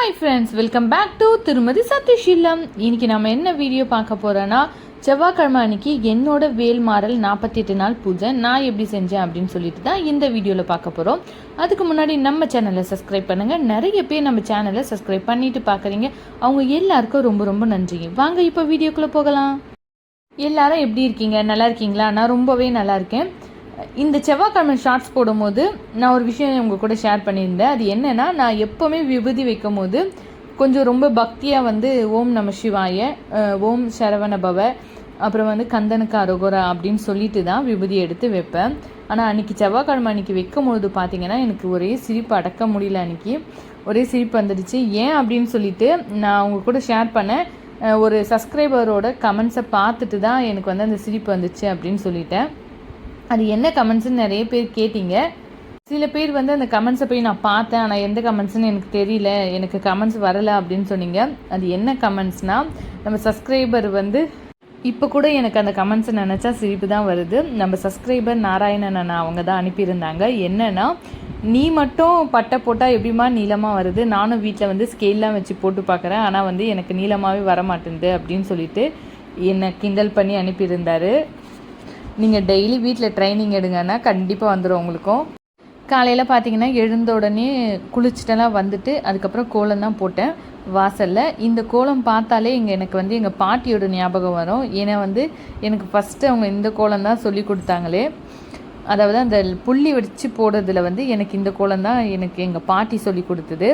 Hi friends welcome back to Thirumathi Sathyasheelam இன்றைக்கி நம்ம என்ன வீடியோ பார்க்க போகிறோன்னா செவ்வாய்க்கிழமை அன்னைக்கு என்னோட வேல் மாறல் நாற்பத்தெட்டு நாள் பூஜை நான் எப்படி செஞ்சேன் அப்படின்னு சொல்லிட்டு தான் இந்த வீடியோவில் பார்க்க போகிறோம் அதுக்கு முன்னாடி நம்ம சேனலை சப்ஸ்கிரைப் பண்ணுங்கள் நிறைய பேர் நம்ம சேனலை சப்ஸ்கிரைப் பண்ணிட்டு பார்க்குறீங்க. அவங்க எல்லாருக்கும் ரொம்ப ரொம்ப நன்றி வாங்க இப்போ வீடியோக்குள்ளே போகலாம். எல்லாரும் எப்படி இருக்கீங்க? நல்லா இருக்கீங்களா? நான் ரொம்பவே நல்லா இருக்கேன். இந்த செவ்வாய்க்கிழமை ஷார்ட்ஸ் போடும்போது நான் ஒரு விஷயம் உங்கள் கூட ஷேர் பண்ணியிருந்தேன். அது என்னன்னா நான் எப்போவுமே விபூதி வைக்கும் போது கொஞ்சம் ரொம்ப பக்தியாக வந்து ஓம் நம சிவாய ஓம் சரவண பவ அப்புறம் வந்து கந்தனுக்கு அரோகரா அப்படின்னு சொல்லிட்டு தான் விபூதி எடுத்து வைப்பேன். ஆனால் அன்றைக்கி செவ்வாய்க்கிழமை அன்றைக்கி வைக்கும் பொழுது பார்த்தீங்கன்னா எனக்கு ஒரே சிரிப்பு அடக்க முடியல அன்றைக்கி ஒரே சிரிப்பு வந்துடுச்சு. ஏன் அப்படின்னு சொல்லிட்டு நான் உங்க கூட ஷேர் பண்ணேன். ஒரு சப்ஸ்கிரைபரோட கமெண்ட்ஸை பார்த்துட்டு தான் எனக்கு வந்து அந்த சிரிப்பு வந்துச்சு அப்படின்னு சொல்லிட்டேன். அது என்ன கமெண்ட்ஸ்னு நிறைய பேர் கேட்டீங்க. சில பேர் வந்து அந்த கமெண்ட்ஸை போய் நான் பார்த்தேன் ஆனால் எந்த கமெண்ட்ஸ்னு எனக்கு தெரியல. எனக்கு கமெண்ட்ஸ் வரலை அப்படின்னு சொன்னீங்க. அது என்ன கமெண்ட்ஸ்னால் நம்ம சப்ஸ்கிரைபர் வந்து இப்போ கூட எனக்கு அந்த கமெண்ட்ஸை நினச்சா சிரிப்பு தான் வருது. நம்ம சப்ஸ்கிரைபர் நாராயணன் அண்ணா அவங்க தான் அனுப்பியிருந்தாங்க. என்னென்னா நீ மட்டும் பட்டை போட்டால் எப்படிமா நீளமாக வருது? நானும் வீட்டில் வந்து ஸ்கேல்லாம் வச்சு போட்டு பார்க்குறேன். ஆனால் வந்து எனக்கு நீளமாகவே வர அப்படின்னு சொல்லிட்டு என்னை கிண்டல் பண்ணி அனுப்பியிருந்தாரு. நீங்கள் டெய்லி வீட்டில் ட்ரைனிங் எடுங்கன்னா கண்டிப்பாக வந்துடும் உங்களுக்கும். காலையில் பார்த்தீங்கன்னா எழுந்த உடனே குளிச்சுட்டெல்லாம் வந்துட்டு அதுக்கப்புறம் கோலம் தான் போட்டேன். வாசலில். இந்த கோலம் பார்த்தாலே இங்கே எனக்கு வந்து எங்கள் பாட்டியோட ஞாபகம் வரும். ஏன்னா வந்து எனக்கு ஃபஸ்ட்டு அவங்க இந்த கோலம் தான் சொல்லி கொடுத்தாங்களே. அதாவது அந்த புள்ளி வடித்து போடுறதுல வந்து எனக்கு இந்த கோலம் தான் எனக்கு எங்கள் பாட்டி சொல்லி கொடுத்தது.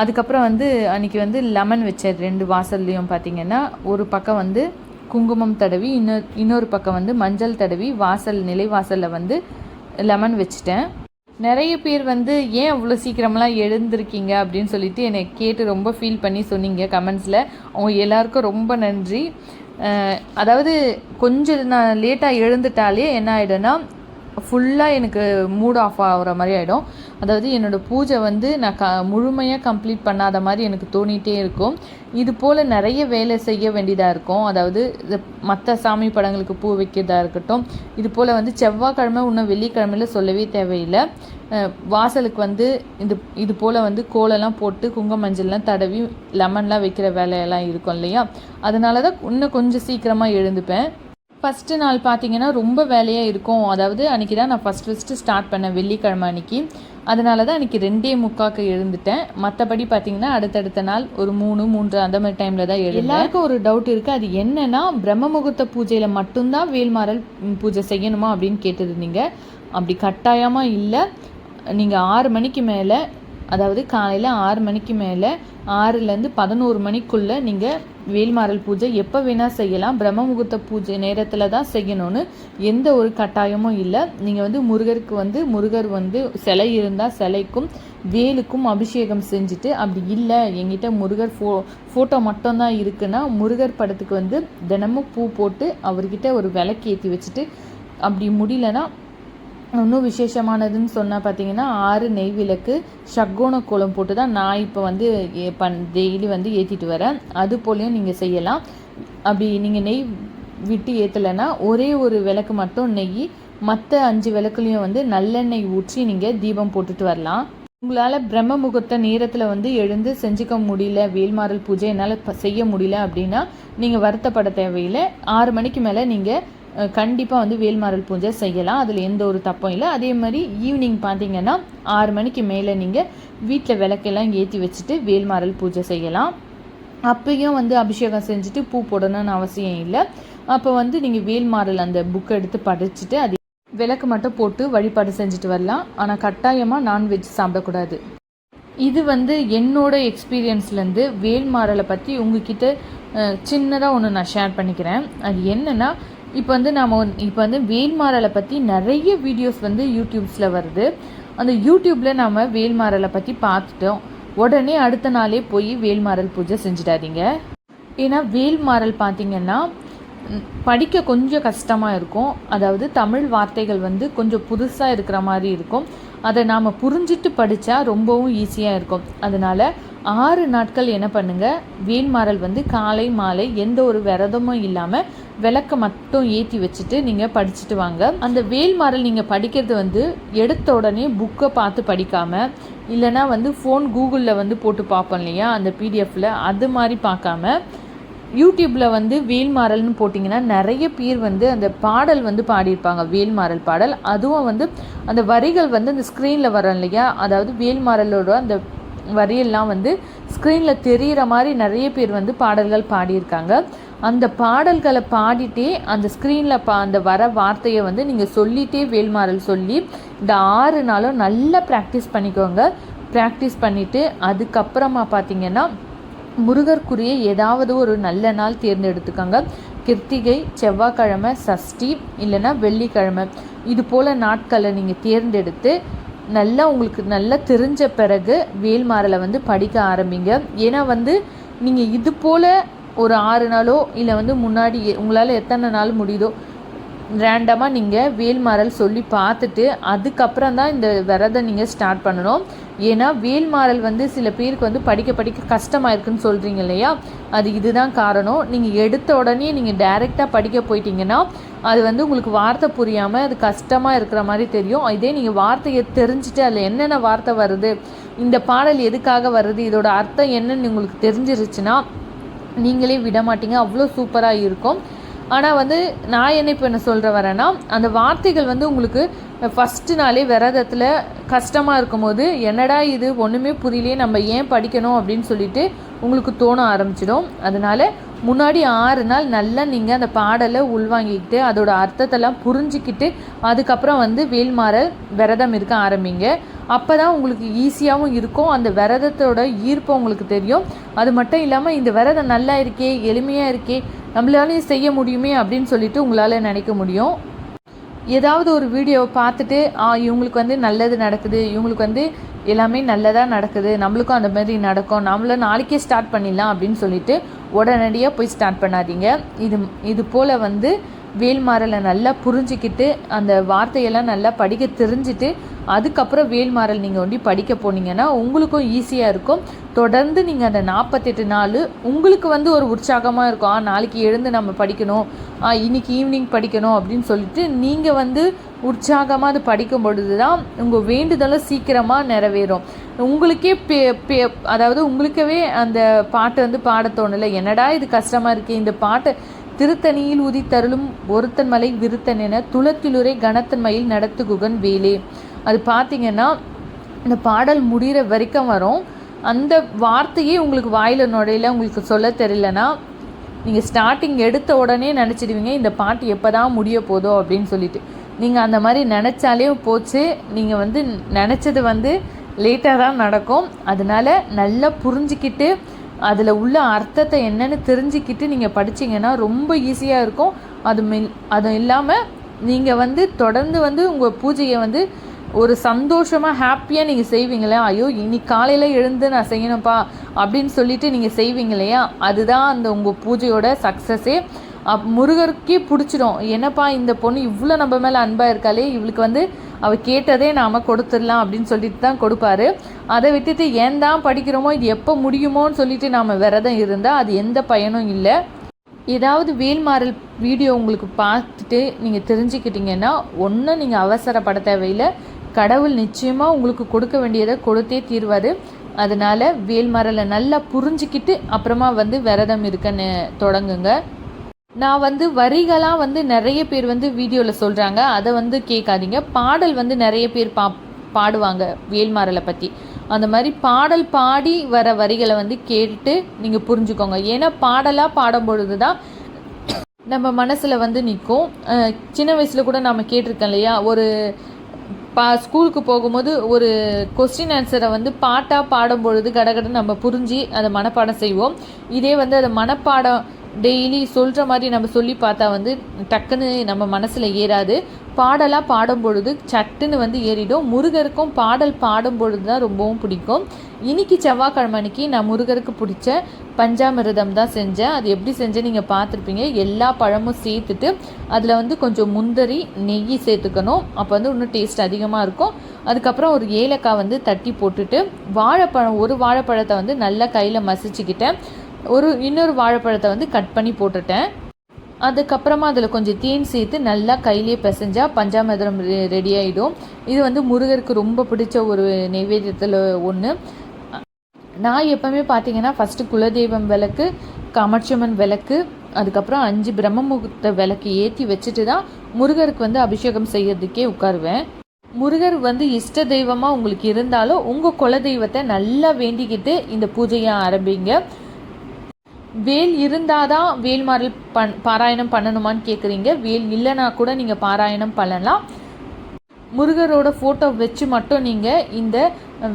அதுக்கப்புறம் வந்து அன்றைக்கி வந்து லெமன் வச்சேன் ரெண்டு வாசல்லையும் பார்த்தீங்கன்னா ஒரு பக்கம் வந்து குங்குமம் தடவி இன்னொரு இன்னொரு பக்கம் வந்து மஞ்சள் தடவி வாசல் நிலைவாசலில் வந்து லெமன் வச்சுட்டேன். நிறைய பேர் வந்து ஏன் அவ்வளோ சீக்கிரமெல்லாம் எழுந்திருக்கீங்க? அப்படின்னு சொல்லிட்டு என்னை கேட்டு ரொம்ப ஃபீல் பண்ணி சொன்னீங்க கமெண்ட்ஸில் அவங்க எல்லாருக்கும் ரொம்ப நன்றி. அதாவது கொஞ்சம் நான் லேட்டாக எழுந்துட்டாலே என்ன ஆகிடும்னா ஃபுல்லாக எனக்கு மூட் ஆஃப் ஆகிற மாதிரி ஆகிடும் அதாவது என்னோடய பூஜை வந்து நான் க முழுமையாக கம்ப்ளீட் பண்ணாத மாதிரி எனக்கு தோணிகிட்டே இருக்கும். இது போல் நிறைய வேலை செய்ய வேண்டியதாக இருக்கும். அதாவது மற்ற சாமி படங்களுக்கு பூ வைக்கிறதா இருக்கட்டும் இது போல் வந்து செவ்வாய்க்கிழமை இன்னும் வெள்ளிக்கிழமையில் சொல்லவே தேவையில்லை. வாசலுக்கு வந்து இது இது போல் வந்து கோலம்லாம் போட்டு குங்கும மஞ்சள்லாம் தடவி லெமன்லாம் வைக்கிற வேலையெல்லாம் இருக்கும் இல்லையா? அதனால தான் இன்னும் கொஞ்சம் சீக்கிரமாக எழுந்துப்பேன். ஃபஸ்ட்டு நாள் பார்த்தீங்கன்னா ரொம்ப வேலையாக இருக்கும். அதாவது அன்றைக்கி தான் நான் ஃபஸ்ட் ஃபஸ்ட்டு ஸ்டார்ட் பண்ணேன் வெள்ளிக்கிழமை அன்றைக்கி அதனால தான் அன்றைக்கி ரெண்டே முக்காக்கு எழுந்துட்டேன். மற்றபடி பார்த்தீங்கன்னா அடுத்தடுத்த நாள் ஒரு மூணு மூன்று அந்த மாதிரி டைமில் தான் எழுந்தேன். எல்லாருக்கும் ஒரு டவுட் இருக்குது அது என்னென்னா பிரம்ம முகூர்த்த பூஜையில் மட்டும்தான் வேல்மாறல் பூஜை செய்யணுமா அப்படின்னு கேட்டிருந்தீங்க. அப்படி கட்டாயமாக இல்லை. நீங்கள் ஆறு மணிக்கு மேலே அதாவது காலையில் ஆறு மணிக்கு மேலே ஆறுலேருந்து பதினோரு மணிக்குள்ளே நீங்கள் வேல்மாறல் பூஜை எப்போ வேணால் செய்யலாம். பிரம்ம முகூர்த்த பூஜை நேரத்தில் தான் செய்யணும்னு எந்த ஒரு கட்டாயமும் இல்லை. நீங்கள் வந்து முருகருக்கு வந்து முருகர் வந்து சிலை இருந்தால் சிலைக்கும் வேலுக்கும் அபிஷேகம் செஞ்சுட்டு அப்படி இல்லை. எங்கிட்ட முருகர் ஃபோ ஃபோட்டோ மட்டும்தான் இருக்குன்னா முருகர் படத்துக்கு வந்து தினமும் பூ போட்டு அவர்கிட்ட ஒரு விளக்கு ஏற்றி வச்சுட்டு அப்படி முடியலன்னா இன்னும் விசேஷமானதுன்னு சொன்னால் பார்த்தீங்கன்னா ஆறு நெய் விளக்கு ஷக்கோண கோலம் போட்டு தான் நான் இப்போ வந்து பண் டெய்லி வந்து ஏற்றிட்டு வரேன். அது போலையும் நீங்கள் செய்யலாம். அப்படி நீங்கள் நெய் விட்டு ஏற்றலைன்னா ஒரே ஒரு விளக்கு மட்டும் நெய் மற்ற அஞ்சு விளக்குலையும் வந்து நல்லெண்ணெய் ஊற்றி நீங்கள் தீபம் போட்டுட்டு வரலாம். உங்களால் பிரம்ம முகூர்த்த நேரத்தில் வந்து எழுந்து செஞ்சுக்க முடியல வேல்மாறல் பூஜை என்னால் செய்ய முடியல அப்படின்னா நீங்கள் வருத்தப்பட தேவையில்லை. ஆறு மணிக்கு மேலே நீங்கள் கண்டிப்பாக வந்து வேல்மாரல் பூஜை செய்யலாம். அதில் எந்த ஒரு தப்பும் இல்லை. அதே மாதிரி ஈவினிங் பார்த்தீங்கன்னா ஆறு மணிக்கு மேலே நீங்கள் வீட்டில் விளக்கெல்லாம் ஏற்றி வச்சுட்டு வேல்மாரல் பூஜை செய்யலாம். அப்பயும் வந்து அபிஷேகம் செஞ்சுட்டு பூ போடணும்னு அவசியம் இல்லை. அப்போ வந்து நீங்கள் வேல்மாரல் அந்த புக்கை எடுத்து படிச்சுட்டு அது விளக்கு மட்டும் போட்டு வழிபாடு செஞ்சுட்டு வரலாம். ஆனால் கட்டாயமாக நான்வெஜ் சாப்பிடக்கூடாது. இது வந்து என்னோட எக்ஸ்பீரியன்ஸ்லேருந்து வேல்மாரலை பற்றி உங்ககிட்ட சின்னதாக ஒன்று நான் ஷேர் பண்ணிக்கிறேன். அது என்னென்னா இப்போ வந்து நாம் இப்போ வந்து வேல்மாறலை பற்றி நிறைய வீடியோஸ் வந்து யூடியூப்ஸில் வருது. அந்த யூடியூப்பில் நாம் வேல்மாறலை பற்றி பார்த்துட்டோம். உடனே அடுத்த நாளே போய் வேல்மாறல் பூஜை செஞ்சிடாதீங்க. ஏன்னா வேல்மாறல் பார்த்திங்கன்னா படிக்க கொஞ்சம் கஷ்டமாக இருக்கும். அதாவது தமிழ் வார்த்தைகள் வந்து கொஞ்சம் புதுசாக இருக்கிற மாதிரி இருக்கும். அதை நாம் புரிஞ்சிட்டு படித்தா ரொம்பவும் ஈஸியாக இருக்கும். அதனால் ஆறு நாட்கள் என்ன பண்ணுங்கள் வீண்மாறல் வந்து காலை மாலை எந்த ஒரு விரதமும் இல்லாமல் விளக்க மட்டும் ஏற்றி வச்சுட்டு நீங்கள் படிச்சுட்டு வாங்க. அந்த வேல்மாறல் நீங்கள் படிக்கிறது வந்து எடுத்த உடனே புக்கை பார்த்து படிக்காமல் இல்லைனா வந்து ஃபோன் கூகுளில் வந்து போட்டு பார்ப்போம் இல்லையா? அந்த பிடிஎஃப்பில் அது மாதிரி பார்க்காம யூடியூப்பில் வந்து வேல்மாறல்னு போட்டிங்கன்னா நிறைய பேர் வந்து அந்த பாடல் வந்து பாடியிருப்பாங்க வேல்மாறல் பாடல். அதுவும் வந்து அந்த வரிகள் வந்து அந்த ஸ்க்ரீனில் வரும் இல்லையா? அதாவது வேல்மாறலோட அந்த வரியெல்லாம் வந்து ஸ்க்ரீனில் தெரிகிற மாதிரி நிறைய பேர் வந்து பாடல்கள் பாடியிருக்காங்க. அந்த பாடல்களை பாடிட்டே அந்த ஸ்க்ரீனில் பா அந்த வர வார்த்தையை வந்து நீங்கள் சொல்லிட்டே வேல்மாறல் சொல்லி இந்த ஆறு நாளும் நல்லா ப்ராக்டிஸ் பண்ணிக்கோங்க. ப்ராக்டிஸ் பண்ணிவிட்டு அதுக்கப்புறமா பார்த்தீங்கன்னா முருகர்க்குரிய ஏதாவது ஒரு நல்ல நாள் தேர்ந்தெடுத்துக்கோங்க. கிருத்திகை செவ்வாய்க்கிழமை சஷ்டி இல்லைன்னா வெள்ளிக்கிழமை. இது போல் நாட்களை நீங்கள் தேர்ந்தெடுத்து நல்லா உங்களுக்கு நல்லா தெரிஞ்ச பிறகு வேல்மாறலை வந்து படிக்க ஆரம்பிங்க. ஏன்னா வந்து நீங்கள் இது போல் ஒரு ஆறு நாளோ இல்லை வந்து முன்னாடி உங்களால் எத்தனை நாள் முடியுதோ ரேண்டமாக நீங்கள் வேல்மாறல் சொல்லி பார்த்துட்டு அதுக்கப்புறம் தான் இந்த விரதம் நீங்கள் ஸ்டார்ட் பண்ணணும். ஏன்னா வேல்மாறல் வந்து சில பேருக்கு வந்து படிக்க படிக்க கஷ்டமாக இருக்குன்னு சொல்கிறீங்க இல்லையா? அது இதுதான் காரணம். நீங்கள் எடுத்த உடனே நீங்கள் டைரெக்டாக படிக்க போயிட்டீங்கன்னா அது வந்து உங்களுக்கு வார்த்தை புரியாமல் அது கஷ்டமாக இருக்கிற மாதிரி தெரியும். இதே நீங்கள் வார்த்தையை தெரிஞ்சுட்டு அதில் என்னென்ன வார்த்தை வருது இந்த பாடல் எதுக்காக வருது இதோட அர்த்தம் என்னன்னு உங்களுக்கு தெரிஞ்சிருச்சுன்னா நீங்களே விட மாட்டீங்க அவ்வளோ சூப்பராக இருக்கும். ஆனால் வந்து நான் என்ன இப்போ என்ன சொல்கிற வரேன்னா அந்த வார்த்தைகள் வந்து உங்களுக்கு ஃபஸ்ட்டு நாளே விரதத்தில் கஷ்டமாக இருக்கும்போது என்னடா இது ஒன்றுமே புரியலையே நம்ம ஏன் படிக்கணும் அப்படின்னு சொல்லிட்டு உங்களுக்கு தோண ஆரம்பிச்சிடும். அதனால் முன்னாடி ஆறு நாள் நல்லா நீங்கள் அந்த பாடலை உள்வாங்கிக்கிட்டு அதோட அர்த்தத்தெல்லாம் புரிஞ்சிக்கிட்டு அதுக்கப்புறம் வந்து வேல்மாற விரதம் இருக்க ஆரம்பிங்க. அப்போ தான் உங்களுக்கு ஈஸியாகவும் இருக்கும். அந்த விரதத்தோட ஈர்ப்பு உங்களுக்கு தெரியும். அது மட்டும் இல்லாமல் இந்த விரதம் நல்லா இருக்கே எளிமையாக இருக்கே நம்மளாலையும் செய்ய முடியுமே அப்படின்னு சொல்லிட்டு உங்களால் நினைக்க முடியும். ஏதாவது ஒரு வீடியோவை பார்த்துட்டு ஆ இவங்களுக்கு வந்து நல்லது நடக்குது. இவங்களுக்கு வந்து எல்லாமே நல்லதாக நடக்குது. நம்மளுக்கும் அந்த மாதிரி நடக்கும். நம்மளும் நாளைக்கே ஸ்டார்ட் பண்ணிடலாம். அப்படின்னு சொல்லிட்டு உடனடியாக போய் ஸ்டார்ட் பண்ணாதீங்க. இது இது போல் வந்து வேல்மாறலை நல்லா புரிஞ்சிக்கிட்டு அந்த வார்த்தையெல்லாம் நல்லா படிக்க தெரிஞ்சுட்டு அதுக்கப்புறம் வேல்மாறல் நீங்கள் ஒண்டி படிக்க போனீங்கன்னா உங்களுக்கும் ஈஸியாக இருக்கும். தொடர்ந்து நீங்கள் அந்த நாற்பத்தெட்டு நாள் உங்களுக்கு வந்து ஒரு உற்சாகமாக இருக்கும். ஆ நாளைக்கு எழுந்து நம்ம படிக்கணும். ஆ இன்னைக்கு ஈவினிங் படிக்கணும் அப்படின்னு சொல்லிட்டு நீங்கள் வந்து உற்சாகமாக அது படிக்கும் பொழுது தான் உங்கள் வேண்டுதலும் சீக்கிரமாக நிறைவேறும். உங்களுக்கே பே பே அதாவது உங்களுக்கவே அந்த பாட்டு வந்து பாட தோணலை. என்னடா இது கஷ்டமாக இருக்குது இந்த பாட்டை திருத்தணியில் உதித்தருளும் ஒருத்தன் மலை விருத்தன் என துளத்திலுரை கனத்தன்மையில் நடத்துகுகன் வேலே. அது பார்த்தீங்கன்னா இந்த பாடல் முடிகிற வரைக்கும் வரும். அந்த வார்த்தையே உங்களுக்கு வாயில் நுழையில உங்களுக்கு சொல்ல தெரியலனா நீங்கள் ஸ்டார்டிங் எடுத்த உடனே நினச்சிடுவீங்க இந்த பாட்டு எப்போ தான் முடிய போதோ அப்படின்னு சொல்லிட்டு. நீங்கள் அந்த மாதிரி நினச்சாலே போச்சு. நீங்கள் வந்து நினச்சது வந்து லேட்டாக தான் நடக்கும். அதனால் நல்லா புரிஞ்சிக்கிட்டு அதில் உள்ள அர்த்தத்தை என்னென்னு தெரிஞ்சுக்கிட்டு நீங்கள் படிச்சிங்கன்னா ரொம்ப ஈஸியாக இருக்கும். அது மில் அது இல்லாமல் நீங்கள் வந்து தொடர்ந்து வந்து உங்கள் பூஜையை வந்து ஒரு சந்தோஷமாக ஹாப்பியாக நீங்கள் செய்வீங்களே ஐயோ இன்னைக்கு காலையில் எழுந்து நான் செய்யணும்ப்பா அப்படின்னு சொல்லிட்டு நீங்கள் செய்வீங்க இல்லையா? அதுதான் அந்த உங்கள் பூஜையோட சக்ஸஸே அப் முருகருக்கே பிடிச்சிடும். என்னப்பா இந்த பொண்ணு இவ்வளோ நம்ம மேலே அன்பாக இருக்காளே இவளுக்கு வந்து அவள் கேட்டதே நாம் கொடுத்துடலாம் அப்படின்னு சொல்லிட்டு தான் கொடுப்பாரு. அதை விட்டுட்டு ஏன் தான் படிக்கிறோமோ இது எப்போ முடியுமோன்னு சொல்லிட்டு நாம் விரதம் இருந்தால் அது எந்த பயனும் இல்லை. ஏதாவது வேல்மாறல் வீடியோ உங்களுக்கு பார்த்துட்டு நீங்கள் தெரிஞ்சுக்கிட்டீங்கன்னா ஒன்றும் நீங்கள் அவசரப்பட தேவையில்லை. கடவுள் நிச்சயமாக உங்களுக்கு கொடுக்க வேண்டியதை கொடுத்தே தீர்வார். அதனால் வேல்மரலை நல்லா புரிஞ்சிக்கிட்டு அப்புறமா வந்து விரதம் இருக்கன்னு தொடங்குங்க. நான் வந்து வரிகளாக வந்து நிறைய பேர் வந்து வீடியோவில் சொல்கிறாங்க அதை வந்து கேட்காதீங்க. பாடல் வந்து நிறைய பேர் பா பாடுவாங்க வேல்மாரலை பற்றி அந்த மாதிரி பாடல் பாடி வர வரிகளை வந்து கேட்டு நீங்கள் புரிஞ்சுக்கோங்க. ஏன்னா பாடலாக பாடும்பொழுது தான் நம்ம மனசில் வந்து நிற்கும் சின்ன வயசில் கூட நம்ம கேட்டிருக்கோம் இல்லையா? ஒரு பா ஸ்கூலுக்கு போகும்போது ஒரு கொஸ்டின் ஆன்சரை வந்து பாட்டாக பாடும் பொழுது கடகடன்னு நம்ம புரிஞ்சு அதை மனப்பாடம் செய்வோம். இதே வந்து அதை மனப்பாடம் டெய்லி சொல்கிற மாதிரி நம்ம சொல்லி பார்த்தா வந்து டக்குன்னு நம்ம மனசில் ஏறாது. பாடலாக பாடும் பொழுது சட்டுன்னு வந்து ஏறிடும். முருகருக்கும் பாடல் பாடும் பொழுது தான் ரொம்பவும் பிடிக்கும். இன்னைக்கு செவ்வாய்க்கிழமை அன்னைக்கு நான் முருகருக்கு பிடிச்ச பஞ்சாமிரதம் தான் செஞ்சேன். அது எப்படி செஞ்சேன் நீங்கள் பார்த்துருப்பீங்க. எல்லா பழமும் சேர்த்துட்டு அதில் வந்து கொஞ்சம் முந்தரி நெய் சேர்த்துக்கணும். அப்போ வந்து இன்னும் டேஸ்ட் அதிகமாக இருக்கும். அதுக்கப்புறம் ஒரு ஏலக்காய் வந்து தட்டி போட்டுட்டு வாழைப்பழம் ஒரு வாழைப்பழத்தை வந்து நல்லா கையில் மசிச்சுக்கிட்டேன். ஒரு இன்னொரு வாழைப்பழத்தை வந்து கட் பண்ணி போட்டுட்டேன். அதுக்கப்புறமா அதில் கொஞ்சம் தேன் சேர்த்து நல்லா கையிலேயே பிசைஞ்சா ரெ ரெடி ஆகிடும் இது வந்து முருகருக்கு ரொம்ப பிடிச்ச ஒரு நைவேத்தியத்தில் ஒன்று நான் எப்போவுமே பார்த்தீங்கன்னா ஃபஸ்ட்டு குலதெய்வம் விளக்கு காமாட்சியம்மன் விளக்கு அதுக்கப்புறம் அஞ்சு பிரம்ம முகூர்த்த விளக்கு ஏற்றி வச்சுட்டு தான் முருகருக்கு வந்து அபிஷேகம் செய்யறதுக்கே உட்காருவேன். முருகர் வந்து இஷ்ட தெய்வமாக உங்களுக்கு இருந்தாலும் உங்கள் குல தெய்வத்தை நல்லா வேண்டிக்கிட்டு இந்த பூஜையை ஆரம்பிங்க. வேல் இருந்தாதான் வேல்மாறல் பண் பாராயணம் பண்ணணுமான்னு கேட்குறீங்க வேல் இல்லைனா கூட நீங்கள் பாராயணம் பண்ணலாம். முருகரோட ஃபோட்டோ வச்சு மட்டும் நீங்கள் இந்த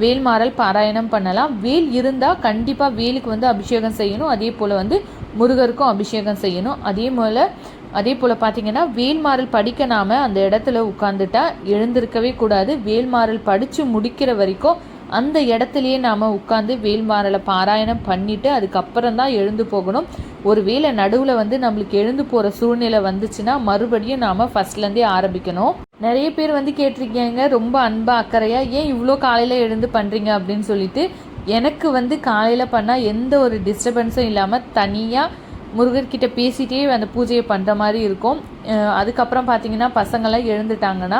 வேல்மாறல் பாராயணம் பண்ணலாம். வேல் இருந்தால் கண்டிப்பாக வேலுக்கு வந்து அபிஷேகம் செய்யணும். அதே போல் வந்து முருகருக்கும் அபிஷேகம் செய்யணும். அதே போல் அதே போல் பார்த்தீங்கன்னா வேல்மாறல் படிக்க நாம் அந்த இடத்துல உட்காந்துட்டா எழுந்திருக்கவே கூடாது. வேல்மாறல் படித்து முடிக்கிற வரைக்கும் அந்த இடத்துலையே நாம் உட்காந்து வேல்மாறலை பாராயணம் பண்ணிவிட்டு அதுக்கப்புறம் தான் எழுந்து போகணும். ஒரு வேளை நடுவில் வந்து நம்மளுக்கு எழுந்து போகிற சூழ்நிலை வந்துச்சுன்னா மறுபடியும் நாம் ஃபஸ்ட்லேருந்தே ஆரம்பிக்கணும். நிறைய பேர் வந்து கேட்டிருக்கீங்க ரொம்ப அன்பா அக்கறையாக ஏன் இவ்வளோ காலையில் எழுந்து பண்ணுறீங்க அப்படின்னு சொல்லிட்டு. எனக்கு வந்து காலையில் பண்ணால் எந்த ஒரு டிஸ்டர்பன்ஸும் இல்லாமல் தனியாக முருகர்கிட்ட பேசிகிட்டே அந்த பூஜையை பண்ணுற மாதிரி இருக்கும். அதுக்கப்புறம் பார்த்தீங்கன்னா பசங்களாம் எழுந்துட்டாங்கன்னா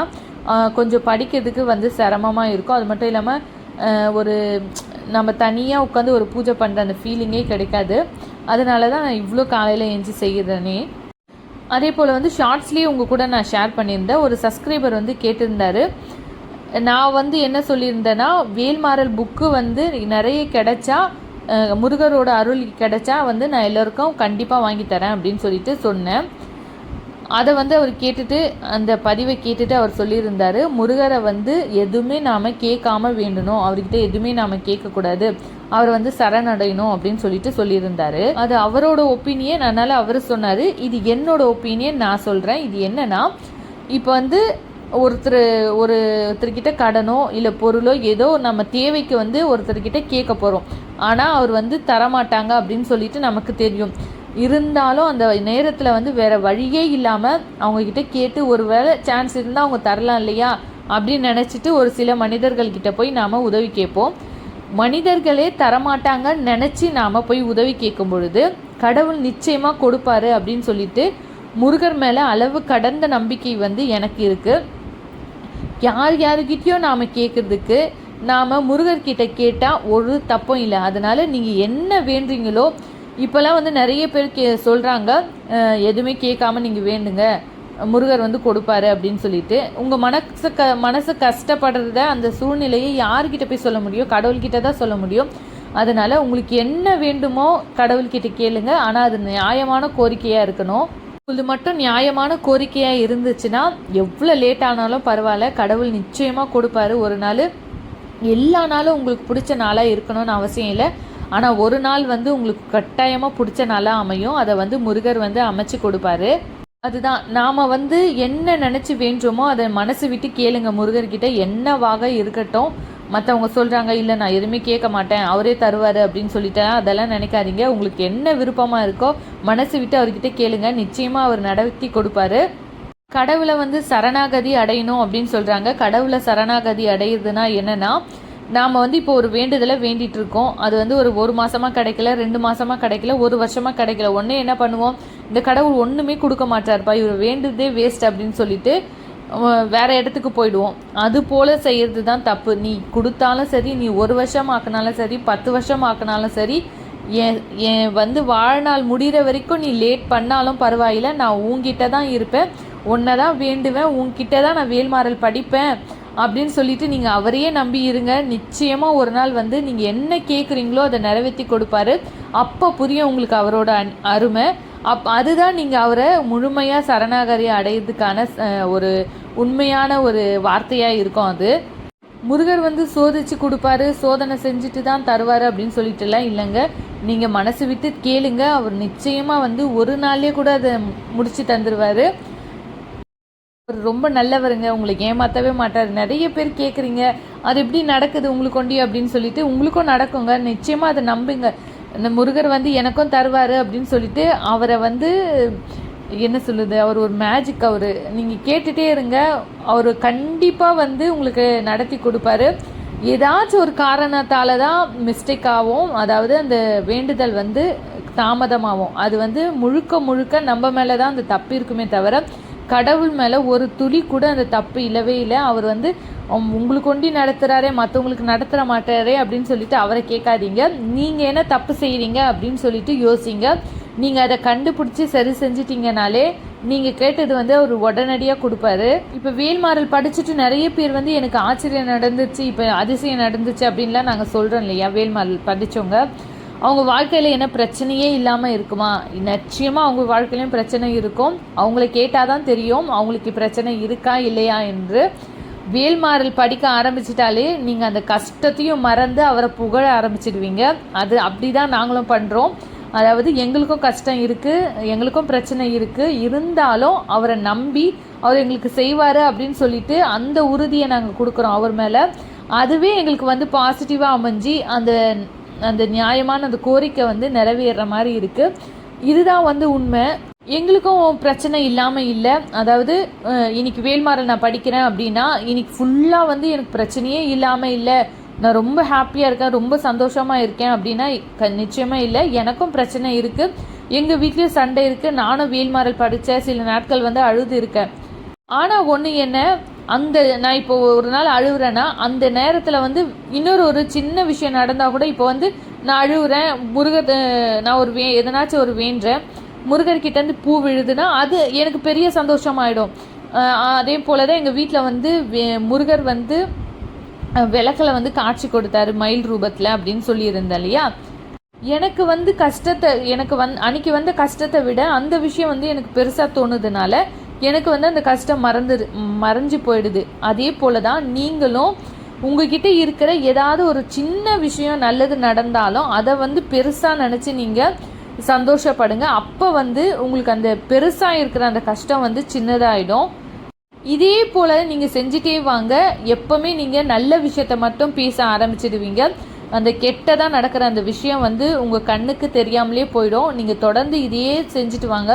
கொஞ்சம் படிக்கிறதுக்கு வந்து சிரமமாக இருக்கும். அது மட்டும் இல்லாமல் ஒரு நம்ம தனியாக உட்காந்து ஒரு பூஜை பண்ணுற அந்த ஃபீலிங்கே கிடைக்காது. அதனால தான் நான் இவ்வளோ காலையில் எஞ்சி செய்கிறேனே அதே போல் வந்து ஷார்ட்ஸ்லேயே உங்கள் கூட நான் ஷேர் பண்ணியிருந்தேன். ஒரு சப்ஸ்கிரைபர் வந்து கேட்டிருந்தாரு. நான் வந்து என்ன சொல்லியிருந்தேன்னா வேல்மாறல் புக்கு வந்து நிறைய கிடைச்சா முருகரோட அருள் கிடைச்சா வந்து நான் எல்லோருக்கும் கண்டிப்பாக வாங்கி தரேன் அப்படின்னு சொல்லிட்டு சொன்னேன். அதை வந்து அவர் கேட்டுட்டு அந்த பதிவை கேட்டுட்டு அவர் சொல்லியிருந்தார் முருகரை வந்து எதுவுமே நாம் கேட்காம வேண்டணும். அவர்கிட்ட எதுவுமே நாம் கேட்கக்கூடாது. அவர் வந்து சரணடையணும் அப்படின்னு சொல்லிட்டு சொல்லியிருந்தாரு. அது அவரோட ஒப்பீனியன் அதனால் அவர் சொன்னார் இது என்னோட ஒப்பீனியன் நான் சொல்கிறேன் இது என்னன்னா இப்போ வந்து ஒருத்தர் ஒரு ஒருத்தர்கிட்ட கடனோ இல்லை பொருளோ ஏதோ நம்ம தேவைக்கு வந்து ஒருத்தர்கிட்ட கேட்க போகிறோம் ஆனால் அவர் வந்து தரமாட்டாங்க அப்படின்னு சொல்லிட்டு நமக்கு தெரியும். இருந்தாலும் அந்த நேரத்தில் வந்து வேறு வழியே இல்லாமல் அவங்கக்கிட்ட கேட்டு ஒரு வேளை சான்ஸ் இருந்தால் அவங்க தரலாம் இல்லையா அப்படின்னு நினச்சிட்டு ஒரு சில மனிதர்கள்கிட்ட போய் நாம் உதவி கேட்போம். மனிதர்களே தரமாட்டாங்கன்னு நினச்சி நாம் போய் உதவி கேட்கும் பொழுது கடவுள் நிச்சயமாக கொடுப்பாரு அப்படின்னு சொல்லிட்டு முருகர் மேலே அளவு கடந்த நம்பிக்கை வந்து எனக்கு இருக்குது யார் யாருக்கிட்டேயும் நாம் கேட்குறதுக்கு நாம் முருகர்கிட்ட கேட்டால் ஒரு தப்பும் இல்லை. அதனால் நீங்கள் என்ன வேண்டுறீங்களோ இப்போல்லாம் வந்து நிறைய பேர் கே சொல்கிறாங்க எதுவுமே கேட்காம நீங்கள் வேண்டுங்க முருகர் வந்து கொடுப்பாரு அப்படின்னு சொல்லிட்டு. உங்கள் மனசு க மனசு கஷ்டப்படுறத அந்த சூழ்நிலையை யார்கிட்ட போய் சொல்ல முடியும்? கடவுள்கிட்ட தான் சொல்ல முடியும். அதனால் உங்களுக்கு என்ன வேண்டுமோ கடவுள்கிட்ட கேளுங்க. ஆனால் அது நியாயமான கோரிக்கையாக இருக்கணும். இது மட்டும் நியாயமான கோரிக்கையாக இருந்துச்சுன்னா எவ்வளோ லேட் ஆனாலும் பரவாயில்ல. கடவுள் நிச்சயமாக கொடுப்பாரு. ஒரு நாள் எல்லா நாளும் உங்களுக்கு பிடிச்ச நாளாக இருக்கணும்னு அவசியம் இல்லை. ஆனால் ஒரு நாள் வந்து உங்களுக்கு கட்டாயமாக பிடிச்ச நாளாக அமையும். அதை வந்து முருகர் வந்து அமைச்சு கொடுப்பாரு. அதுதான். நாம் வந்து என்ன நினச்சி வேண்டுமோ அதை மனசு விட்டு கேளுங்க. முருகர்கிட்ட என்னவாக இருக்கட்டும். மற்றவங்க சொல்கிறாங்க இல்லை நான் எதுவுமே கேட்க மாட்டேன். அவரே தருவார் அப்படின்னு சொல்லிட்டேன் அதெல்லாம் நினைக்காதீங்க. உங்களுக்கு என்ன விருப்பமாக இருக்கோ மனசு விட்டு அவர்கிட்ட கேளுங்க. நிச்சயமாக அவர் நடத்தி கொடுப்பாரு. கடவுளை வந்து சரணாகதி அடையணும் அப்படின்னு சொல்கிறாங்க கடவுளை சரணாகதி அடையிறதுனா என்னென்னா நாம் வந்து இப்போ ஒரு வேண்டுதலை வேண்டிட்டு இருக்கோம். அது வந்து ஒரு ஒரு மாதமாக கிடைக்கல ரெண்டு மாதமாக கிடைக்கல ஒரு வருஷமாக கிடைக்கல. ஒன்றே என்ன பண்ணுவோம்? இந்த கடவுள் ஒன்றுமே கொடுக்க மாட்டார்ப்பா. இவர் வேண்டுதே வேஸ்ட் அப்படின்னு சொல்லிட்டு வேற இடத்துக்கு போயிடுவோம். அது போல் செய்கிறது தான் தப்பு. நீ கொடுத்தாலும் சரி நீ ஒரு வருஷம் ஆக்கினாலும் சரி பத்து வருஷம் ஆக்கினாலும் சரி என் என் வந்து வாழ்நாள் முடிகிற வரைக்கும் நீ லேட் பண்ணாலும் பரவாயில்ல. நான் உங்ககிட்ட தான் இருப்பேன். உன்னை தான் வேண்டுவேன். உங்ககிட்ட தான் நான் வேல்மாறல் படிப்பேன். அப்படின்னு சொல்லிட்டு நீங்கள் அவரையே நம்பி இருங்க. நிச்சயமாக ஒரு நாள் வந்து நீங்கள் என்ன கேட்குறீங்களோ அதை நிறைவேற்றி கொடுப்பாரு. அப்போ புரியும் உங்களுக்கு அவரோட அருமை. அப் அதுதான் நீங்கள் அவரை முழுமையாக சரணாகரி அடையிறதுக்கான ஒரு உண்மையான ஒரு வார்த்தையாக இருக்கும் அது. முருகர் வந்து சோதிச்சு கொடுப்பாரு. சோதனை செஞ்சுட்டு தான் தருவார் அப்படின்னு சொல்லிட்டுலாம் இல்லைங்க. நீங்கள் மனசு விட்டு கேளுங்க. அவர் நிச்சயமாக வந்து ஒரு நாள்லேயே கூட அதை முடிச்சு தந்துடுவார் அவர் ரொம்ப நல்லவருங்க. உங்களுக்கு ஏமாற்றவே மாட்டார். நிறைய பேர் கேட்குறீங்க அது எப்படி நடக்குது? உங்களுக்கு கொண்டி அப்படின்னு சொல்லிட்டு உங்களுக்கும் நடக்குங்க. நிச்சயமாக அதை நம்புங்க. இந்த முருகர் வந்து எனக்கும் தருவார் அப்படின்னு சொல்லிட்டு அவரை வந்து என்ன சொல்லுது? அவர் ஒரு மேஜிக் அவர். நீங்கள் கேட்டுகிட்டே இருங்க. அவர் கண்டிப்பாக வந்து உங்களுக்கு நடத்தி கொடுப்பாரு. ஏதாச்சும் ஒரு காரணத்தால் தான் மிஸ்டேக் ஆகும். அதாவது அந்த வேண்டுதல் வந்து தாமதமாகும். அது வந்து முழுக்க முழுக்க நம்ம மேலே தான் அந்த தப்பு இருக்குமே தவிர கடவுள் மேலே ஒரு துளி கூட அந்த தப்பு இல்லவே இல்லை. அவர் வந்து உங்களுக்கு ஒண்டி நடத்துகிறாரே மற்றவங்களுக்கு நடத்துகிற மாட்டாரே அப்படின்னு சொல்லிட்டு அவரை கேட்காதீங்க. நீங்கள் என்ன தப்பு செய்கிறீங்க அப்படின்னு சொல்லிட்டு யோசிங்க. நீங்கள் அதை கண்டுபிடிச்சி சரி செஞ்சிட்டிங்கனாலே நீங்கள் கேட்டது வந்து அவர் உடனடியாக கொடுப்பாரு. இப்போ வேல்மாறல் படிச்சுட்டு நிறைய பேர் வந்து எனக்கு ஆச்சரியம் நடந்துச்சு இப்போ அதிசயம் நடந்துச்சு அப்படின்லாம் நாங்கள் சொல்கிறோம் இல்லையா வேல்மாறல் படித்தவங்க அவங்க வாழ்க்கையில் என்ன பிரச்சனையே இல்லாமல் இருக்குமா? நிச்சயமாக அவங்க வாழ்க்கையிலையும் பிரச்சனை இருக்கும். அவங்கள கேட்டால் தான் தெரியும். அவங்களுக்கு பிரச்சனை இருக்கா இல்லையா என்று. வேல்மாறல் படிக்க ஆரம்பிச்சிட்டாலே நீங்கள் அந்த கஷ்டத்தையும் மறந்து அவரை புகழ ஆரம்பிச்சிடுவீங்க. அது அப்படி தான் நாங்களும் பண்ணுறோம் அதாவது எங்களுக்கும் கஷ்டம் இருக்குது எங்களுக்கும் பிரச்சனை இருக்குது இருந்தாலும் அவரை நம்பி அவர் எங்களுக்கு செய்வார் அப்படின்னு சொல்லிட்டு அந்த உறுதியை நாங்கள் கொடுக்குறோம் அவர் மேலே. அதுவே எங்களுக்கு வந்து பாசிட்டிவாக அமைஞ்சு அந்த அந்த நியாயமான அந்த கோரிக்கை வந்து நிறைவேறுற மாதிரி இருக்குது இதுதான் வந்து உண்மை. எங்களுக்கும் பிரச்சனை இல்லாமல் இல்லை. அதாவது இன்னைக்கு வேல்மாரல் நான் படிக்கிறேன் அப்படின்னா இன்னைக்கு ஃபுல்லாக வந்து எனக்கு பிரச்சனையே இல்லாமல் இல்லை. நான் ரொம்ப ஹாப்பியாக இருக்கேன் ரொம்ப சந்தோஷமாக இருக்கேன் அப்படின்னா க நிச்சயமாக இல்லை. எனக்கும் பிரச்சனை இருக்குது எங்கள் வீட்லேயும் சண்டை இருக்குது நானும் வேல்மாரல் படித்த சில நாட்கள் வந்து அழுது இருக்கேன். ஆனால் ஒன்று என்ன அந்த நான் இப்போ ஒரு நாள் அழுகுறேன்னா அந்த நேரத்தில் வந்து இன்னொரு ஒரு சின்ன விஷயம் நடந்தால் கூட இப்போ வந்து நான் அழுகுறேன் முருகர் நான் ஒரு வே எதனாச்சும் ஒரு வேண்டுறேன் முருகர்கிட்டேருந்து பூ விழுதுன்னா அது எனக்கு பெரிய சந்தோஷமாயிடும். அதே போல தான் எங்கள் வீட்டில் வந்து வே- முருகர் வந்து அஹ், வந்து காட்சி கொடுத்தாரு மயில் ரூபத்தில் அப்படின்னு சொல்லியிருந்தேன் இல்லையா? எனக்கு வந்து கஷ்டத்தை எனக்கு வந் அன்னைக்கு வந்த கஷ்டத்தை விட அந்த விஷயம் வந்து எனக்கு பெருசாக தோணுதுனால எனக்கு வந்து அந்த கஷ்டம் மறந்துரு மறைஞ்சு போயிடுது. அதே போல தான் நீங்களும் உங்ககிட்ட இருக்கிற ஏதாவது ஒரு சின்ன விஷயம் நல்லது நடந்தாலும் அதை வந்து பெருசாக நினச்சி நீங்கள் சந்தோஷப்படுங்க. அப்போ வந்து உங்களுக்கு அந்த பெருசாக இருக்கிற அந்த கஷ்டம் வந்து சின்னதாயிடும். இதே போல நீங்கள் செஞ்சுட்டே வாங்க. எப்பவுமே நீங்கள் நல்ல விஷயத்த மட்டும் பேச ஆரம்பிச்சிடுவீங்க. அந்த கெட்டதாக நடக்கிற அந்த விஷயம் வந்து உங்கள் கண்ணுக்கு தெரியாமலே போயிடும். நீங்கள் தொடர்ந்து இதையே செஞ்சுட்டு வாங்க.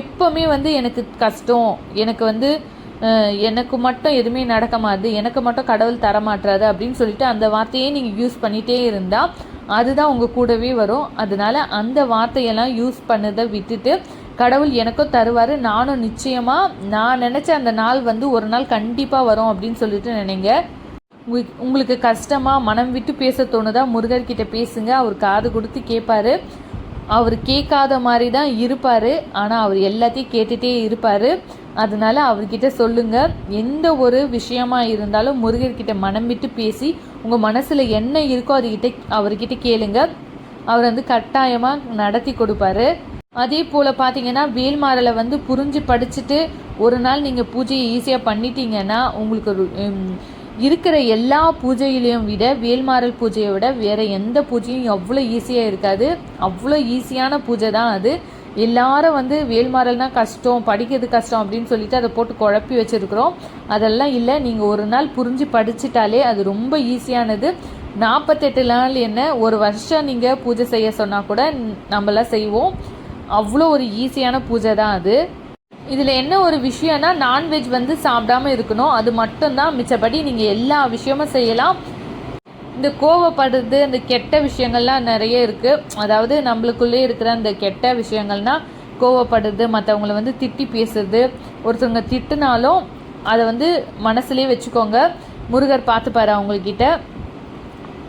எப்போவுமே வந்து எனக்கு கஷ்டம். எனக்கு வந்து எனக்கு மட்டும் எதுவுமே நடக்க மாட்டுது. எனக்கு மட்டும் கடவுள் தரமாட்டுறாரு அப்படின்னு சொல்லிட்டு அந்த வார்த்தையே நீங்கள் யூஸ் பண்ணிகிட்டே இருந்தால் அதுதான் உங்கள் கூடவே வரும். அதனால அந்த வார்த்தையெல்லாம் யூஸ் பண்ணதை விட்டுட்டு கடவுள் எனக்கும் தருவார். நானும் நிச்சயமாக நான் நினச்ச அந்த நாள் வந்து ஒரு நாள் கண்டிப்பாக வரும் அப்படின்னு சொல்லிட்டு நினைங்க. உங்களுக்கு உங்களுக்கு கஷ்டமாக மனம் விட்டு பேச தோணுதா முருகர்கிட்ட பேசுங்க. அவர் காது கொடுத்து கேட்பாரு அவர் கேட்காத மாதிரி தான் இருப்பார். ஆனால் அவர் எல்லாத்தையும் கேட்டுகிட்டே இருப்பார். அதனால அவர்கிட்ட சொல்லுங்க. எந்த ஒரு விஷயமா இருந்தாலும் முருகர்கிட்ட மனம் விட்டு பேசி உங்கள் மனசில் என்ன இருக்கோ அதுகிட்ட அவர்கிட்ட கேளுங்க. அவர் வந்து கட்டாயமாக நடத்தி கொடுப்பாரு. அதே போல் பார்த்தீங்கன்னா வேல்மாறலை வந்து புரிஞ்சு படிச்சுட்டு ஒரு நாள் நீங்கள் பூஜையை ஈஸியாக பண்ணிட்டீங்கன்னா உங்களுக்கு ஒரு இருக்கிற எல்லா பூஜையிலையும் விட வேல்மாரல் பூஜையை விட வேற எந்த பூஜையும் அவ்வளோ ஈஸியாக இருக்காது. அவ்வளோ ஈஸியான பூஜை தான் அது. எல்லாரும் வந்து வேல்மாறல்னா கஷ்டம் படிக்கிறது கஷ்டம் அப்படின்னு சொல்லிட்டு அதை போட்டு குழப்பி வச்சுருக்குறோம். அதெல்லாம் இல்லை. நீங்கள் ஒரு நாள் புரிஞ்சு படிச்சிட்டாலே அது ரொம்ப ஈஸியானது நாற்பத்தெட்டு நாள் என்ன ஒரு வருஷம் நீங்கள் பூஜை செய்ய சொன்னால் கூட நம்மளாம் செய்வோம். அவ்வளோ ஒரு ஈஸியான பூஜை தான் அது. இதில் என்ன ஒரு விஷயம்னா நான்வெஜ் வந்து சாப்பிடாம இருக்கணும். அது மட்டும்தான் மிச்சப்படி நீங்கள் எல்லா விஷயமும் செய்யலாம். இந்த கோவப்படுறது இந்த கெட்ட விஷயங்கள்லாம் நிறைய இருக்குது அதாவது நம்மளுக்குள்ளே இருக்கிற அந்த கெட்ட விஷயங்கள்னா கோவப்படுறது மற்றவங்கள வந்து திட்டி பேசுறது. ஒருத்தவங்க திட்டுனாலும் அதை வந்து மனசுலேயே வச்சுக்கோங்க. முருகர் பார்த்துப்பாரு அவங்கக்கிட்ட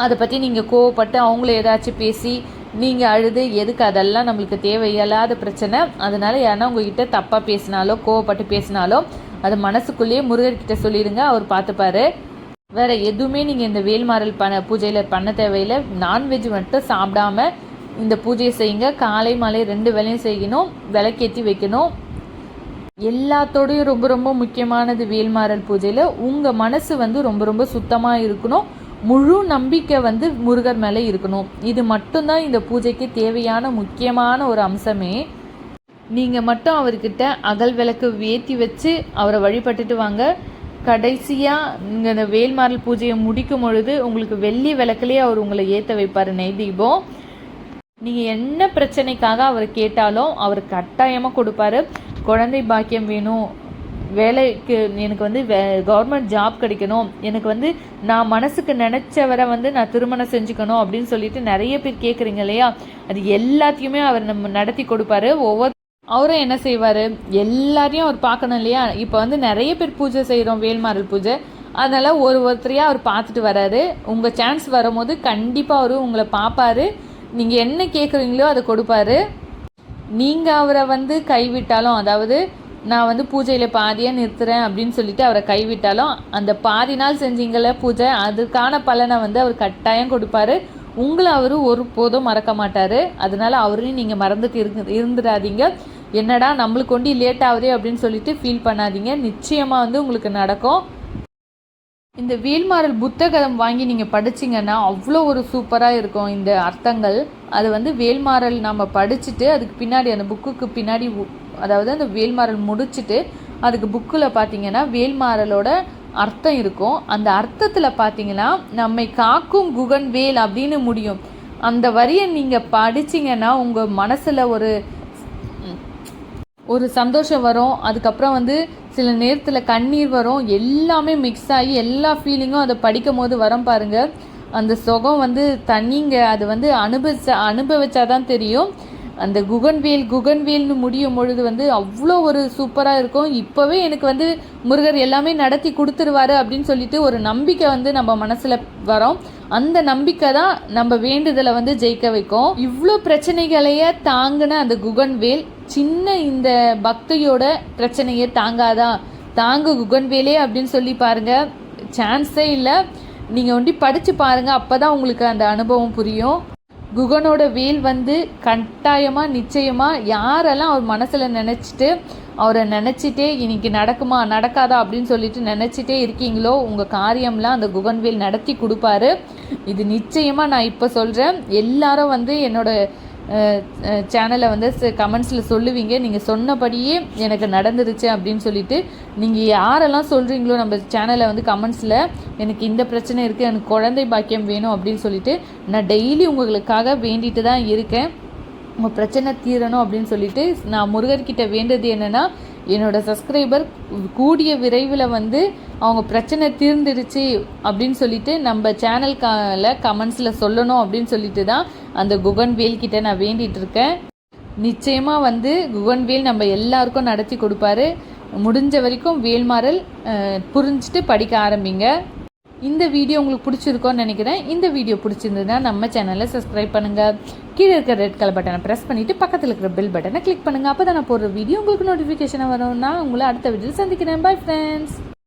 அதை பற்றி நீங்கள் கோவப்பட்டு அவங்கள ஏதாச்சும் பேசி நீங்கள் அழுது எதுக்கு அதெல்லாம் நம்மளுக்கு தேவையில்லாத பிரச்சனை. அதனால யாருன்னா உங்ககிட்ட தப்பாக பேசினாலோ கோவப்பட்டு பேசினாலோ அது மனசுக்குள்ளேயே முருகர்கிட்ட சொல்லிடுங்க அவர் பார்த்துப்பாரு. வேற எதுவுமே நீங்கள் இந்த வேல்மாறல் பண்ண பூஜையில் பண்ண தேவையில்லை. நான்வெஜ் மட்டும் சாப்பிடாம இந்த பூஜையை செய்யுங்க. காலை மாலை ரெண்டு வேலையும் செய்யணும் விளக்கேற்றி வைக்கணும். எல்லாத்தோடையும் ரொம்ப ரொம்ப முக்கியமானது வேல்மாறல் பூஜையில் உங்கள் மனசு வந்து ரொம்ப ரொம்ப சுத்தமாக இருக்கணும். முழு நம்பிக்கை வந்து முருகர் மேலே இருக்கணும். இது மட்டும்தான் இந்த பூஜைக்கு தேவையான முக்கியமான ஒரு அம்சமே. நீங்கள் மட்டும் அவர்கிட்ட அகல் விளக்கு ஏற்றி வச்சு அவரை வழிபட்டுட்டு வாங்க. கடைசியாக நீங்கள் இந்த வேல்மாரல் பூஜையை முடிக்கும் பொழுது உங்களுக்கு வெள்ளி விளக்குலேயே அவர் உங்களை ஏற்ற வைப்பார் நெய் தீபம். நீங்கள் என்ன பிரச்சனைக்காக அவர் கேட்டாலும் அவர் கட்டாயமாக கொடுப்பாரு. குழந்தை பாக்கியம் வேணும். வேலைக்கு எனக்கு வந்து கவர்மெண்ட் ஜாப் கிடைக்கணும். எனக்கு வந்து நான் மனசுக்கு நினச்சவரை வந்து நான் திருமணம் செஞ்சுக்கணும் அப்படின்னு சொல்லிட்டு நிறைய பேர் கேட்குறீங்க இல்லையா? அது எல்லாத்தையுமே அவர் நம்ம நடத்தி கொடுப்பாரு. ஒவ்வொரு அவரும் என்ன செய்வார்? எல்லாரையும் அவர் பார்க்கணும் இல்லையா? இப்போ வந்து நிறைய பேர் பூஜை செய்கிறோம் வேல்மாரல் பூஜை. அதனால் ஒரு ஒருத்தரையாக அவர் பார்த்துட்டு வராரு. உங்கள் சான்ஸ் வரும்போது கண்டிப்பாக அவர் உங்களை பார்ப்பாரு. நீங்கள் என்ன கேட்குறீங்களோ அதை கொடுப்பாரு. நீங்கள் அவரை வந்து கைவிட்டாலும் அதாவது நான் வந்து பூஜையில் பாதியாக நிறுத்துறேன் அப்படின்னு சொல்லிட்டு அவரை கைவிட்டாலும் அந்த பாதி நாள் செஞ்சீங்கள பூஜை அதுக்கான பலனை வந்து அவர் கட்டாயம் கொடுப்பாரு. உங்களை அவர் ஒரு போதும் மறக்க மாட்டார். அதனால அவரையும் நீங்கள் மறந்துட்டு இருந்து இருந்துடாதீங்க. என்னடா நம்மளுக்கு கொண்டு லேட் ஆகுதே அப்படின்னு சொல்லிட்டு ஃபீல் பண்ணாதீங்க. நிச்சயமாக வந்து உங்களுக்கு நடக்கும். இந்த வேல்மாறல் புத்தகம் வாங்கி நீங்கள் படிச்சிங்கன்னா அவ்வளோ ஒரு சூப்பராக இருக்கும் இந்த அர்த்தங்கள். அது வந்து வேல்மாறல் நம்ம படிச்சுட்டு அதுக்கு பின்னாடி அந்த புக்குக்கு பின்னாடி உ- அதாவது அந்த வேல்மாறல் முடிச்சுட்டு அதுக்கு புக்கில் பார்த்தீங்கன்னா வேல்மாறலோட அர்த்தம் இருக்கும். அந்த அர்த்தத்தில் பார்த்தீங்கன்னா நம்மை காக்கும் குகன் வேல் அப்படின்னு முடியும். அந்த வரியை நீங்கள் படிச்சீங்கன்னா உங்கள் மனசில் ஒரு ஒரு சந்தோஷம் வரும். அதுக்கப்புறம் வந்து சில நேரத்தில் கண்ணீர் வரும். எல்லாமே மிக்ஸ் ஆகி எல்லா ஃபீலிங்கும் அதை படிக்கும் போது வரும் பாருங்க. அந்த சுகம் வந்து தண்ணிங்க அது வந்து அனுபவிச்ச அனுபவிச்சாதான் தெரியும். அந்த குகன்வேல் குகன்வேல்னு முடியும் பொழுது வந்து அவ்வளோ ஒரு சூப்பராக இருக்கும். இப்போவே எனக்கு வந்து முருகர் எல்லாமே நடத்தி கொடுத்துருவாரு அப்படின்னு சொல்லிட்டு ஒரு நம்பிக்கை வந்து நம்ம மனசில் வரோம். அந்த நம்பிக்கை தான் நம்ம வேண்டுதலை வந்து ஜெயிக்க வைக்கும். இவ்வளோ பிரச்சனைகளையே தாங்கின அந்த குகன்வேல் சின்ன இந்த பக்தியோட பிரச்சனையை தாங்காதா? தாங்கு குகன்வேலே அப்படின்னு சொல்லி பாருங்கள் சான்ஸே இல்லை. நீங்கள் ஒண்டி படித்து பாருங்கள் அப்போ தான் உங்களுக்கு அந்த அனுபவம் புரியும். குகனோட வேல் வந்து கட்டாயமாக நிச்சயமாக யாரெல்லாம் அவர் மனசில் நினச்சிட்டு அவரை நினச்சிட்டே இன்னைக்கு நடக்குமா நடக்காதா அப்படின்னு சொல்லிட்டு நினச்சிட்டே இருக்கீங்களோ உங்கள் காரியம்லாம் அந்த குகன்வேல் நடத்தி கொடுப்பாரு. இது நிச்சயமாக நான் இப்போ சொல்கிறேன் எல்லாரும் வந்து என்னோட சேனலை வந்து கமெண்ட்ஸில் சொல்லுவீங்க. நீங்கள் சொன்னபடியே எனக்கு நடந்துருச்சு அப்படின்னு சொல்லிட்டு நீங்கள் யாரெல்லாம் சொல்கிறீங்களோ நம்ம சேனலை வந்து கமெண்ட்ஸில் எனக்கு இந்த பிரச்சனை இருக்குது எனக்கு குழந்தை பாக்கியம் வேணும் அப்படின்னு சொல்லிட்டு நான் டெய்லி உங்களுக்காக வேண்டிட்டு தான் இருக்கேன். உங்கள் பிரச்சனை தீரணும் அப்படின்னு சொல்லிட்டு நான் முருகர்கிட்ட வேண்டது என்னென்னா என்னோடய சப்ஸ்கிரைபர் கூடிய விரைவில் வந்து அவங்க பிரச்சனை தீர்ந்துடுச்சு அப்படின்னு சொல்லிட்டு நம்ம சேனல்கால கமெண்ட்ஸில் சொல்லணும் அப்படின்னு சொல்லிட்டு தான் அந்த குகன்வேல் கிட்ட நான் வேண்டிட்டு இருக்கேன் நிச்சயமாக வந்து குகன்வேல் நம்ம எல்லாருக்கும் நடத்தி கொடுப்பாரு. முடிஞ்ச வரைக்கும் வேல்மாறல் புரிஞ்சுட்டு படிக்க ஆரம்பிங்க. இந்த வீடியோ உங்களுக்கு பிடிச்சிருக்கோன்னு நினைக்கிறேன். இந்த வீடியோ பிடிச்சிருந்ததுன்னா நம்ம சேனலை சப்ஸ்கிரைப் பண்ணுங்க. கீழே இருக்கிற ரெட் கலர் பட்டனை ப்ரெஸ் பண்ணிவிட்டு பக்கத்தில் இருக்கிற பெல் பட்டனை கிளிக் பண்ணுங்கள் அப்போ தான் நான் போடுற வீடியோ உங்களுக்கு நோட்டிஃபிகேஷன் வரும்னா உங்களை அடுத்த வீடியோவில் சந்திக்கிறேன். Bye friends